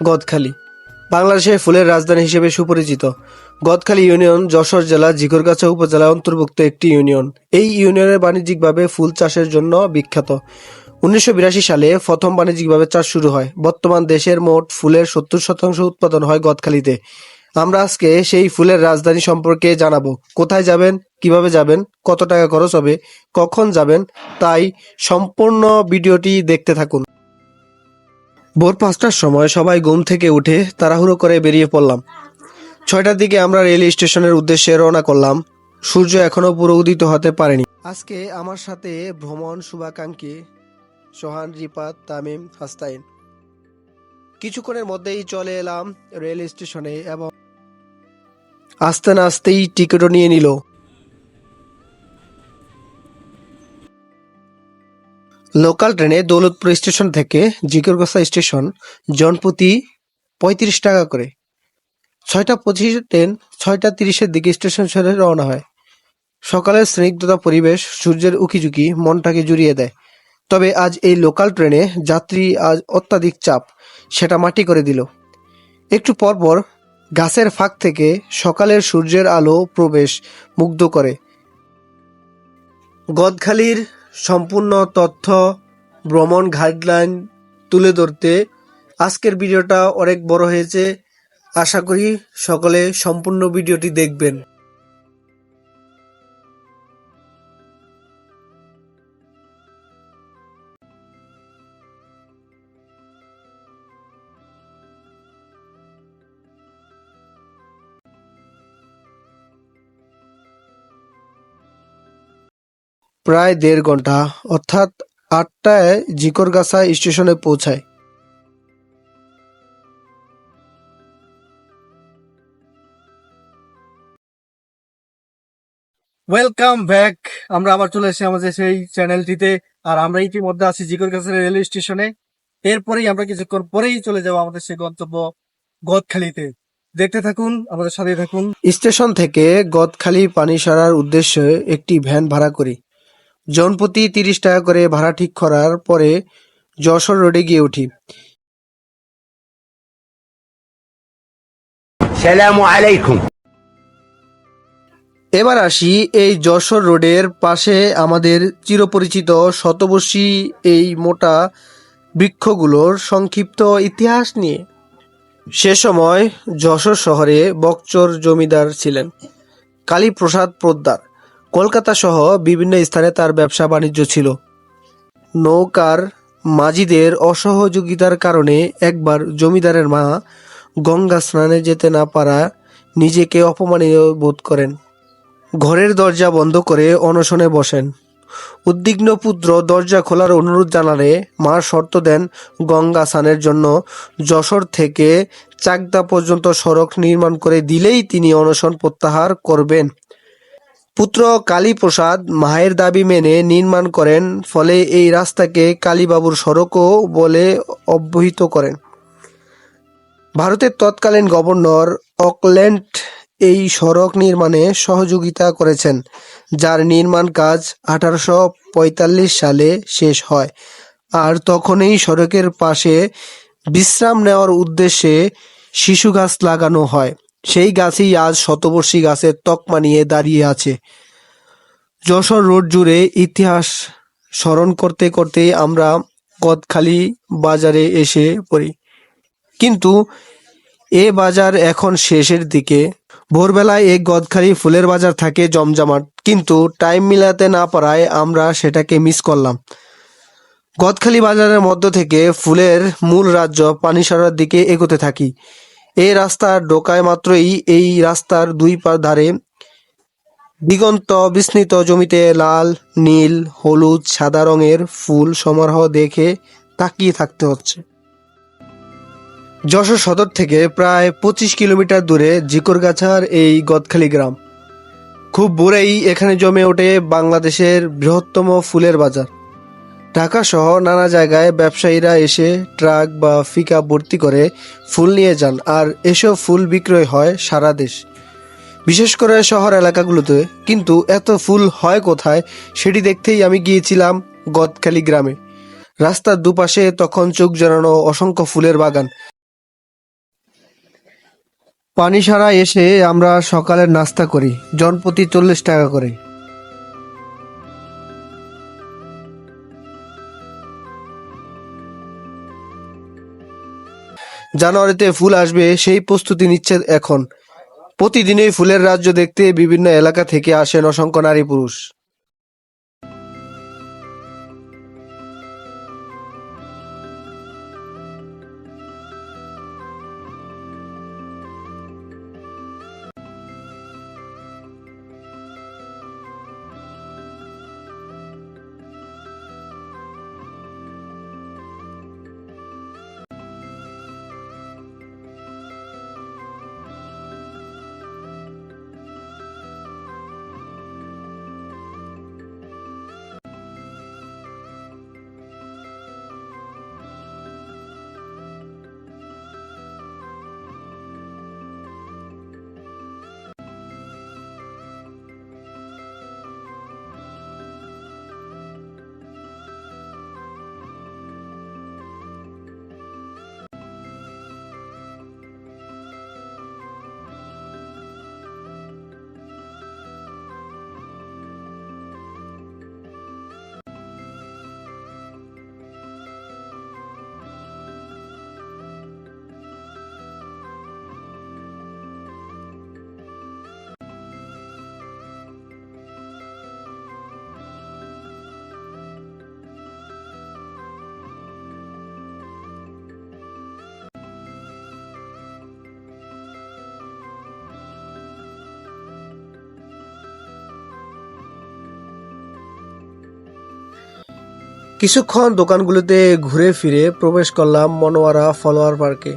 গদখালি। বাংলাদেশের ফুলের রাজধানী হিসেবে সুপরিচিত। গদখালি ইউনিয়ন যশোর জেলা জিকরগাছা উপজেলার অন্তর্ভুক্ত একটি ইউনিয়ন। এই ইউনিয়নের বাণিজ্যিকভাবে ফুল চাষের জন্য বিখ্যাত। উনিশশো বিরাশি সালে প্রথম বাণিজ্যিকভাবে চাষ শুরু হয়। বর্তমান দেশের মোট ফুলের সত্তর শতাংশ উৎপাদন হয় গদখালিতে। আমরা আজকে সেই ফুলের রাজধানী সম্পর্কে জানাব। কোথায় যাবেন, কীভাবে যাবেন, কত টাকা খরচ হবে, কখন যাবেন, তাই সম্পূর্ণ ভিডিওটি দেখতে থাকুন। ভোর পাঁচটার সময় সবাই ঘুম থেকে উঠে তাড়াহুড়ো করে বেরিয়ে পড়লাম। ছয়টার দিকে আমরা রেল স্টেশনের উদ্দেশ্যে রওনা করলাম। সূর্য এখনও পুরো উদিত হতে পারেনি। আজকে আমার সাথে ভ্রমণ, শুভাকাঙ্ক্ষী সোহান, রিপাত, তামিম, হাস্তাইন। কিছুক্ষণের মধ্যেই চলে এলাম রেল স্টেশনে এবং আস্তে না আস্তেই টিকিটও নিয়ে নিল। লোকাল ট্রেনে দৌলতপুর স্টেশন থেকে জিকরগোসা স্টেশন জনপ্রতি পঁয়ত্রিশ টাকা করে। ছয়টা পঁচিশে ট্রেন, ছয়টা তিরিশের দিকে স্টেশন ছেড়ে রওনা হয়। সকালের স্নিগ্ধতা পরিবেশ সূর্যের উকিঝুঁকি মনটাকে জুড়িয়ে দেয়। তবে আজ এই লোকাল ট্রেনে যাত্রী আজ অত্যাধিক চাপ, সেটা মাটি করে দিল। একটু পরপর গাছের ফাঁক থেকে সকালের সূর্যের আলো প্রবেশ মুগ্ধ করে। গদখালির সম্পূর্ণ তথ্য, ভ্রমণ গাইডলাইন তুলে ধরতে আজকের ভিডিওটা অনেক বড় হয়েছে। আশা করি সকলে সম্পূর্ণ ভিডিওটি দেখবেন। প্রায় দেড় ঘণ্টা অর্থাৎ আটটায় জিকরগাছা স্টেশনে পৌঁছায়। ওয়েলকাম ব্যাক আমরা আবার চলে এসেছি আমাদের সেই চ্যানেলটিতে আর আমরা ইতিমধ্যে আছি জিকরগাছা রেলওয়ে স্টেশনে। এরপরেই আমরা কিছুক্ষণ পরেই চলে যাব আমাদের সেই গন্তব্য গদখালিতে। দেখতে থাকুন আমাদের সাথে থাকুন। স্টেশন থেকে গদখালি পানি সারার উদ্দেশ্যে একটি ভ্যান ভাড়া করি। জনপ্রতি তিরিশ টাকা করে ভাড়া ঠিক করার পরে যশোর রোডে গিয়ে উঠি। আলাইকুম। এবার আসি এই যশোর রোডের পাশে আমাদের চিরপরিচিত শতবর্ষী এই মোটা বৃক্ষগুলোর সংক্ষিপ্ত ইতিহাস নিয়ে। সে সময় যশোর শহরে বকচর জমিদার ছিলেন কালীপ্রসাদ পোদ্দার। কলকাতা সহ বিভিন্ন স্থানে তার ব্যবসা বাণিজ্য ছিল। নৌকার মাঝিদের অসহযোগিতার কারণে একবার জমিদারের মা গঙ্গা স্নানে যেতে না পারা নিজেকে অপমানিত বোধ করেন। ঘরের দরজা বন্ধ করে অনশনে বসেন। উদ্বিগ্ন পুত্র দরজা খোলার অনুরোধ জানালে মা শর্ত দেন গঙ্গা স্নানের জন্য যশোর থেকে চাকদা পর্যন্ত সড়ক নির্মাণ করে দিলেই তিনি অনশন প্রত্যাহার করবেন। পুত্র কালীপ্রসাদ মায়ের দাবি মেনে নির্মাণ করেন, ফলে এই রাস্তাকে কালীবাবুর সড়কও বলে অব্যহিত করেন। ভারতের তৎকালীন গভর্নর অকল্যান্ড এই সড়ক নির্মাণে সহযোগিতা করেছেন, যার নির্মাণ কাজ আঠারোশো পঁয়তাল্লিশ সালে শেষ হয়। আর তখনই সড়কের পাশে বিশ্রাম নেওয়ার উদ্দেশ্যে শিশু গাছ লাগানো হয়। সেই গাছই আজ শতবর্ষী গাছের তকমা নিয়ে দাঁড়িয়ে আছে। যশোর রোড জুড়ে ইতিহাস স্মরণ করতে করতে আমরা গদখালি বাজারে এসে পড়ি। কিন্তু এ বাজার এখন শেষের দিকে। ভোরবেলায় এই গদখালি ফুলের বাজার থাকে জমজমাট, কিন্তু টাইম মিলাতে না পারায় আমরা সেটাকে মিস করলাম। গদখালি বাজারের মধ্য থেকে ফুলের মূল রাজ্য পানিসারার দিকে এগোতে থাকি। এই রাস্তার ঢোকায় মাত্রই এই রাস্তার দুই ধারে দিগন্ত বিস্মিত জমিতে লাল, নীল, হলুদ, সাদা রঙের ফুল সমারোহ দেখে তাকিয়ে থাকতে হচ্ছে। যশোর সদর থেকে প্রায় পঁচিশ কিলোমিটার দূরে জিকরগাছার এই গদখালি গ্রাম। খুব ভোরেই এখানে জমে ওঠে বাংলাদেশের বৃহত্তম ফুলের বাজার। ঢাকা সহ নানা জায়গায় ব্যবসায়ীরা এসে ট্রাক বা ফিকা ভর্তি করে ফুল নিয়ে যান, আর এসব ফুল বিক্রয় হয় সারা দেশ। বিশেষ করে শহর এলাকাগুলোতে। কিন্তু এত ফুল হয় কোথায় সেটি দেখতেই আমি গিয়েছিলাম গদখালি গ্রামে। রাস্তার দুপাশে তখন চোখ জড়ানো অসংখ্য ফুলের বাগান। পানিসারা এসে আমরা সকালের নাস্তা করি, জনপ্রতি চল্লিশ টাকা করে। জানুয়ারিতে ফুল আসবে, সেই প্রস্তুতি নিচ্ছে এখন। প্রতিদিনই ফুলের রাজ্য দেখতে বিভিন্ন এলাকা থেকে আসেন অসংখ্য নারী পুরুষ। কিছুক্ষণ দোকানগুলোতে ঘুরে ফিরে প্রবেশ করলাম মনোয়ারা ফলোয়ার পার্কে।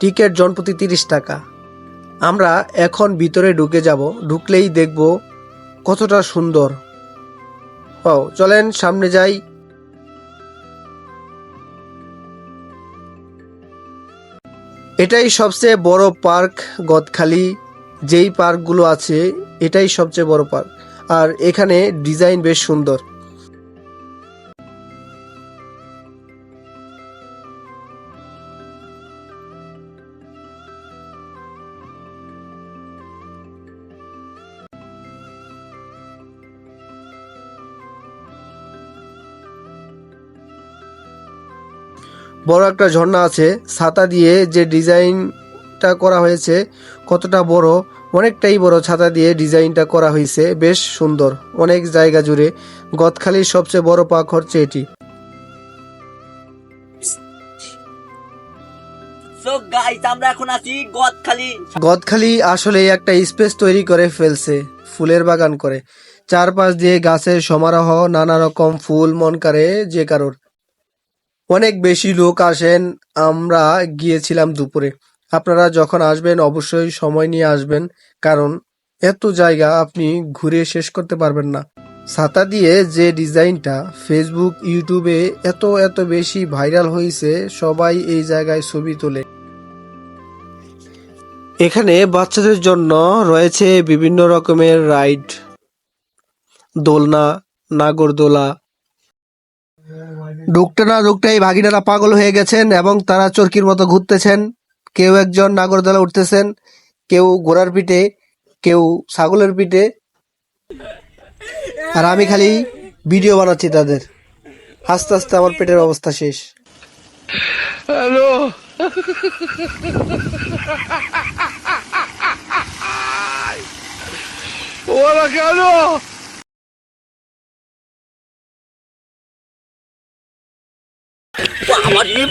টিকিট জনপ্রতি তিরিশ টাকা। আমরা এখন ভিতরে ঢুকে যাব, ঢুকলেই দেখব কতটা সুন্দর। ও চলেন সামনে যাই। এটাই সবচেয়ে বড় পার্ক গদখালি। যেই পার্কগুলো আছে, এটাই সবচেয়ে বড় পার্ক। আর এখানে ডিজাইন বেশ সুন্দর। বড় একটা ঝর্ণা আছে ছাতা দিয়ে যে ডিজাইনটা করা হয়েছে কতটা বড় অনেকটাই বড় ছাতা দিয়ে ডিজাইনটা করা হয়েছে বেশ সুন্দর অনেক জায়গা জুড়ে। গদখালির সবচেয়ে বড় পাক হচ্ছে এটি। সো গাইস আমরা এখন আছি গদখালি। গদখালি আসলে একটা স্পেস তৈরি করে ফেলছে ফুলের বাগান করে। চারপাশ দিয়ে গাছের সমারোহ নানা রকম ফুল মন করে যে কারোর। অনেক বেশি লোক আসেন, আমরা গিয়েছিলাম দুপুরে। আপনারা যখন আসবেন, অবশ্যই সময় নিয়ে আসবেন, কারণ এত জায়গা আপনি ঘুরে শেষ করতে পারবেন না। ছাতা দিয়ে যে ডিজাইনটা ফেসবুক ইউটিউবে এত এত বেশি ভাইরাল হয়েছে, সবাই এই জায়গায় ছবি তোলে। এখানে বাচ্চাদের জন্য রয়েছে বিভিন্ন রকমের রাইড। দোলনা, নাগরদোলা ঢুকতে না ঢুকতেই ভাগিনারা পাগল হয়ে গেছেন এবং তারা চরকির মতো ঘুরতেছেন। কেউ একজন নাগরদোলা উঠতেছেন, কেউ ঘোড়ার পিঠে, কেউ ছাগলের পিঠে। আর আমি খালি ভিডিও বানাচ্ছি তাদের। আস্তে আস্তে আমার পেটের অবস্থা শেষ। আমার এই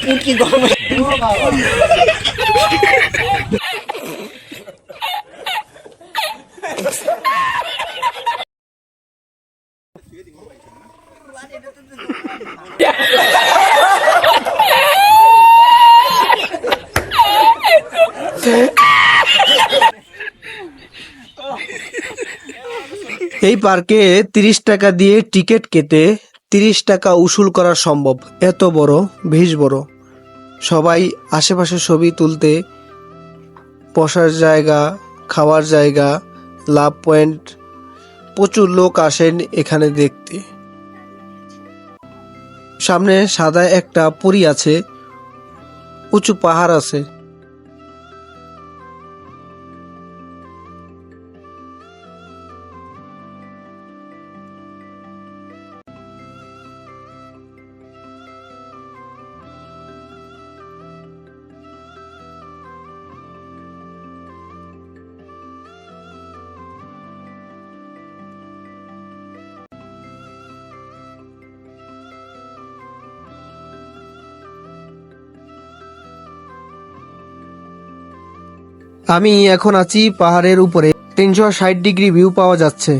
এই পার্কে তিরিশ টাকা দিয়ে টিকিট কেটে তিরিশ টাকা উসুল করা সম্ভব। এত বড়, বেশ বড়। সবাই আশেপাশে ছবি তুলতে বসার জায়গা, খাওয়ার জায়গা, লাভ পয়েন্ট। প্রচুর লোক আসেন এখানে দেখতে। সামনে সাদা একটা পুরী আছে, উঁচু পাহাড় আছে। আমি এখন আছি পাহাড়ের উপরে। তিনশো ষাট ডিগ্রি ভিউ পাওয়া যাচ্ছে।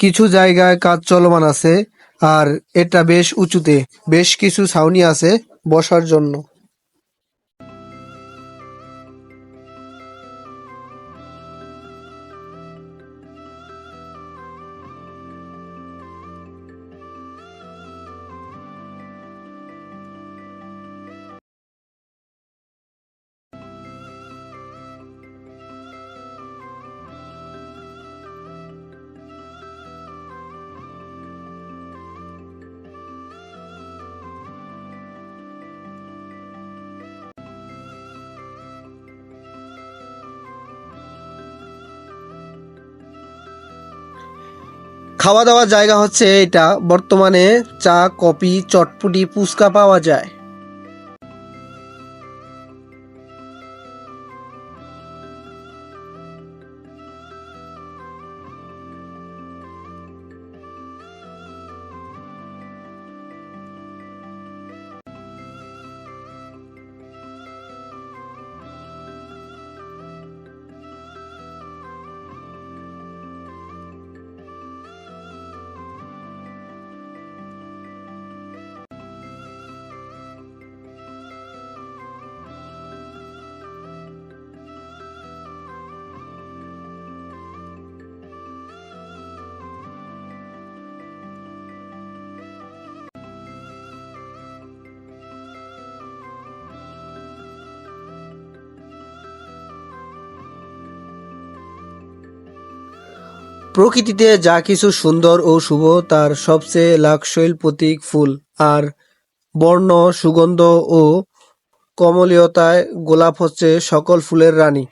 কিছু জায়গায় কাজ চলমান আছে, আর এটা বেশ উঁচুতে। বেশ কিছু ছাউনি আছে বসার জন্য। খাওয়া দাওয়ার জায়গা হচ্ছে এটা। বর্তমানে চা কফি চটপুটি ফুচকা পাওয়া যায়। প্রকৃতিতে যা কিছু সুন্দর ও শুভ, তার সবচেয়ে লাকশৈল প্রতীক ফুল। আর বর্ণ, সুগন্ধ ও কমলীয়তায় গোলাপ হচ্ছে সকল ফুলের রানী।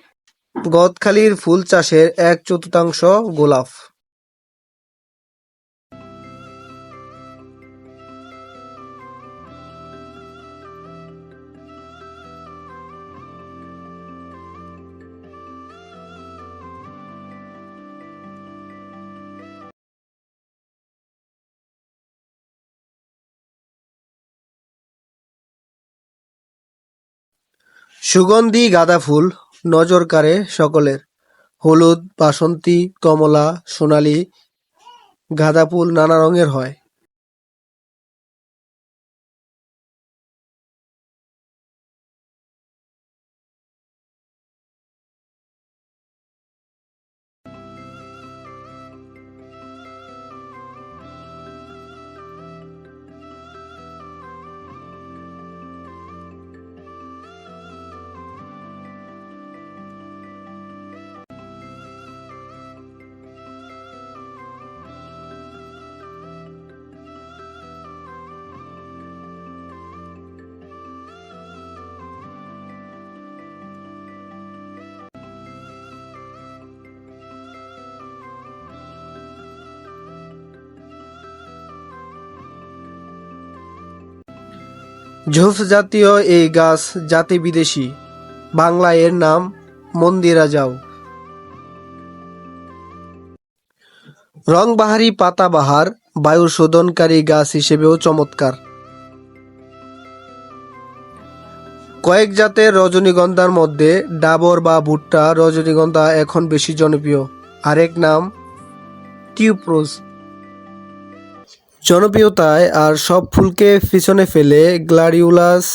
গদখালির ফুল চাষের এক চতুর্থাংশ গোলাপ। সুগন্ধি গাঁদা ফুল, নজর কাড়ে সকলের। হলুদ, বাসন্তী, কমলা, সোনালী গাঁদা ফুল নানা রঙের হয়। ঝোপ জাতীয় এই গাছ জাতি বিদেশি। বাংলা এর নাম মন্দিরা যাও। রংবাহারি পাতাবাহার বায়ু শোধনকারী গাছ হিসেবেও চমৎকার। কয়েক জাতের রজনীগন্ধার মধ্যে ডাবর বা ভুট্টা রজনীগন্ধা এখন বেশি জনপ্রিয়। আরেক নাম টিউপ্রোজ। জনপ্রিয়তায় আর সব ফুলকে পিছনে ফেলে গ্লাডিওলাস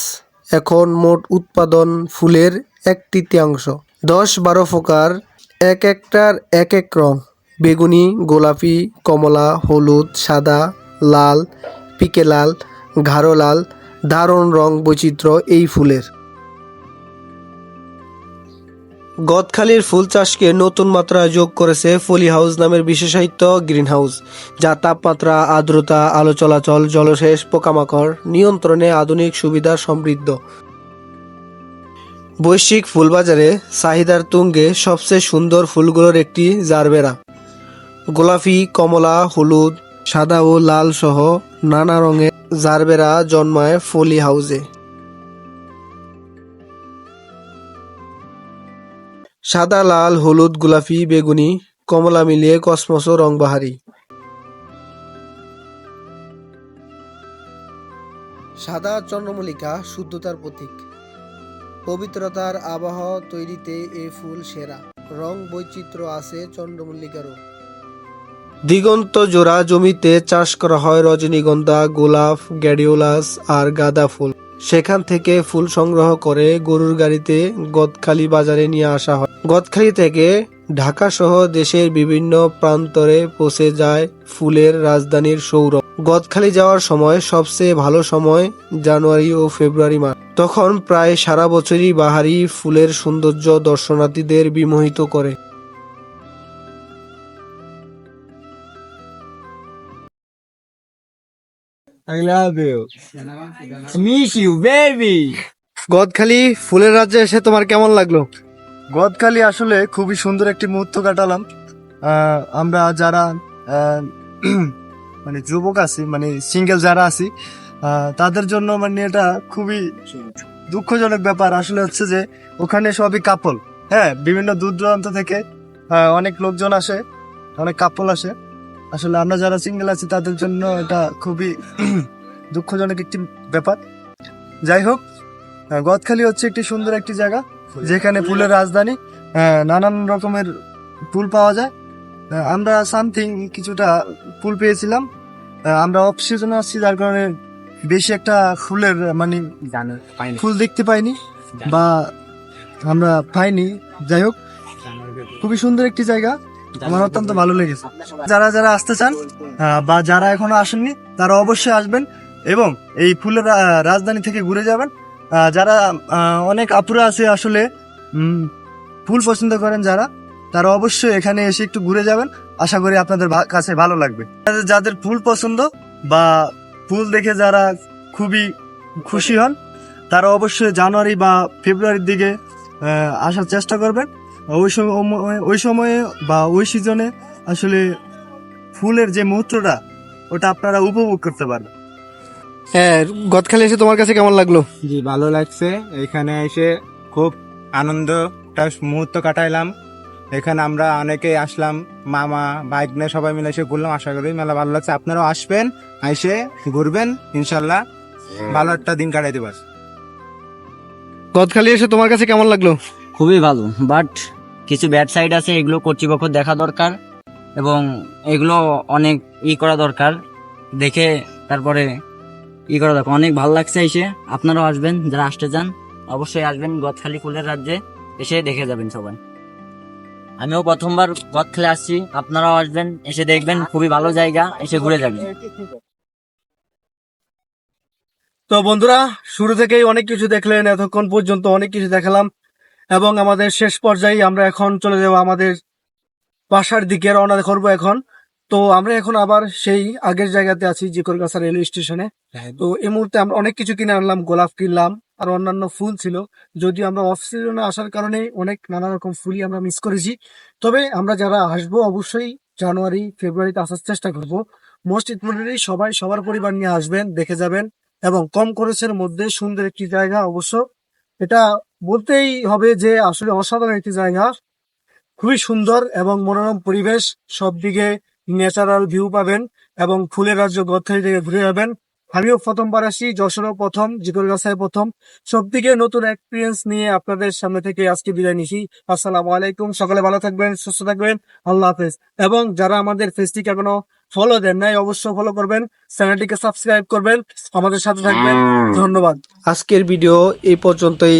এখন মোট উৎপাদন ফুলের এক তৃতীয়াংশ। দশ বারো প্রকার, এক একটার এক এক রং। বেগুনি, গোলাপি, কমলা, হলুদ, সাদা, লাল, পিকে লাল, গাঢ় লাল, দারুণ রং বৈচিত্র্য এই ফুলের। গদখালির ফুল চাষকে নতুন মাত্রা যোগ করেছে ফলি হাউস নামের বিশেষায়িত গ্রিন হাউস যা তাপমাত্রা, আর্দ্রতা আলো চলাচল জলসেচ, পোকামাকড় নিয়ন্ত্রণে আধুনিক সুবিধা সমৃদ্ধ। বৈশ্বিক ফুলবাজারে চাহিদার তুঙ্গে সবচেয়ে সুন্দর ফুলগুলোর একটি জারবেরা। গোলাপি, কমলা, হলুদ, সাদা ও লাল সহ নানা রঙের জারবেরা জন্মায় ফলি হাউসে। সাদা, লাল, হলুদ, গোলাপি, বেগুনি, কমলা মিলিয়ে কসমস রংবাহারি। সাদা চন্দ্রমল্লিকা শুদ্ধতার প্রতীক। পবিত্রতার আবহাওয়া তৈরিতে এ ফুল সেরা। রং বৈচিত্র্য আছে চন্দ্রমল্লিকারও। দিগন্ত জোড়া জমিতে চাষ করা হয় রজনীগন্ধা, গোলাপ, গ্যাডিওলাস আর গাঁদা ফুল। সেখান থেকে ফুল সংগ্রহ করে গরুর গাড়িতে গদখালি বাজারে নিয়ে আসা হয়। গদখালি থেকে ঢাকা সহ দেশের বিভিন্ন প্রান্তরে পৌঁছে যায় ফুলের রাজধানীর সৌরভ। গদখালি যাওয়ার সময় সবচেয়ে ভালো সময় জানুয়ারি ও ফেব্রুয়ারি মাস। তখন প্রায় সারা বছরই বাহারি ফুলের সৌন্দর্য দর্শনার্থীদের বিমোহিত করে। I love you. Miss you, baby. Gadkhali ফুলের রাজ্যে এসে তোমার কেমন লাগল? গদখালি আসলে খুবই সুন্দর একটি মুহূর্ত কাটালাম। আমরা যারা মানে যুবক আছি মানে সিঙ্গেল যারা আছি তাদের জন্য মানে এটা খুবই দুঃখজনক ব্যাপার। আসলে হচ্ছে যে ওখানে সবই কাপল হ্যাঁ বিভিন্ন দূর দূরান্ত থেকে অনেক লোকজন আসে অনেক কাপল আসে। আসলে আমরা যারা সিঙ্গেল আছি তাদের জন্য এটা খুবই দুঃখজনক একটি ব্যাপার। যাই হোক গদখালি হচ্ছে একটি সুন্দর একটি জায়গা যেখানে ফুলের রাজধানী নানান রকমের ফুল পাওয়া যায়। আমরা সামথিং কিছুটা ফুল পেয়েছিলাম। আমরা অফ সিজনে আসছি যার কারণে বেশি একটা ফুলের মানে ফুল দেখতে পাইনি বা আমরা পাইনি। যাই হোক খুবই সুন্দর একটি জায়গা। আমার অত্যন্ত ভালো লেগেছে। যারা যারা আসতে চান বা যারা এখনও আসেননি তারা অবশ্যই আসবেন এবং এই ফুলের রাজধানী থেকে ঘুরে যাবেন। যারা অনেক আপুরা আছে আসলে ফুল পছন্দ করেন যারা তারা অবশ্যই এখানে এসে একটু ঘুরে যাবেন। আশা করি আপনাদের কাছে ভালো লাগবে। যাদের- যাদের ফুল পছন্দ বা ফুল দেখে যারা খুবই খুশি হন তারা অবশ্যই জানুয়ারি বা ফেব্রুয়ারির দিকে আসার চেষ্টা করবেন। ওই সময় ওই সময়ে বা ওই সিজনে আসলে ফুলের যে মুহূর্তটা ওটা আপনারা উপভোগ করতে পারবেন। হ্যাঁ গদখালি এসে তোমার কাছে কেমন লাগল? জি ভালো লাগছে। এখানে এসে খুব আনন্দটা মুহূর্ত কাটাইলাম। এখানে আমরা অনেকেই আসলাম মামা বাইক নিয়ে সবাই মিলে এসে ঘুরলাম। আশা করি মেলা ভালো লাগছে। আপনারাও আসবেন এসে ঘুরবেন ইনশাল্লাহ ভালো একটা দিন কাটাইতে পারবেন গদখালি এসে তোমার কাছে কেমন লাগল? খুবই ভালো বাট কিছু ব্যাড সাইড আছে, এগুলো কর্তৃপক্ষ দেখা দরকার এবং এগুলো অনেক ই করা দরকার। দেখে তারপরে ই করা দরকার। অনেক ভালো লাগছে এসে। আপনারাও আসবেন, যারা আসতে চান, অবশ্যই আসবেন গদখালি ফুলের রাজ্যে। এসে দেখে যাবেন সবাই। আমিও প্রথমবার গদখালি আসছি। আপনারাও আসবেন, এসে দেখবেন। খুবই ভালো জায়গা, এসে ঘুরে যাবেন। তো বন্ধুরা, শুরু থেকেই অনেক কিছু দেখলেন, এতক্ষণ পর্যন্ত অনেক কিছু দেখালাম। এবং আমাদের শেষ পর্যায়ে আমরা এখন চলে যাব আমাদের বাসার দিকে রওনা করব এখন। তো আমরা এখন আবার সেই আগের জায়গাতে আছি জিকরগাছা রেলওয়ে স্টেশনে। তো এই মুহূর্তে আমরা অনেক কিছু কিনে আনলাম গোলাপ কিনলাম আর অন্যান্য ফুল ছিল। যদিও আমরা অফ সিজনে আসার কারণে অনেক নানা রকম ফুলই আমরা মিস করেছি। তবে আমরা যারা আসব অবশ্যই জানুয়ারি ফেব্রুয়ারিতে আসার চেষ্টা করব। মোস্ট ইম্পর্টেন্টলি সবাই সবার পরিবার নিয়ে আসবেন দেখে যাবেন এবং কম খরচের মধ্যে সুন্দর একটি জায়গা অবশ্য। এটা বলতেই হবে যে আসলে অসাধারণ একটি জায়গা। খুবই সুন্দর এবং মনোরম পরিবেশ সব দিকে ন্যাচারাল ভিউ পাবেন এবং ফুলের রাজ্য গদখালি থেকে ঘুরে যাবেন। আমিও প্রথমবার আসি, যশোরও প্রথম জিকরগাছায় প্রথম। সব দিকে নতুন এক্সপিরিয়েন্স নিয়ে আপনাদের সামনে থেকে আজকে বিদায় নিছি আসসালামু আলাইকুম, সকালে ভালো থাকবেন, সুস্থ থাকবেন, আল্লাহ হাফেজ। এবং যারা আমাদের ফেসটিকে এখনও ফলো দেন নাই, অবশ্যই ফলো করবেন, চ্যানেলটিকে সাবস্ক্রাইব করবেন, আমাদের সাথে থাকবেন। ধন্যবাদ। আজকের ভিডিও এই পর্যন্তই।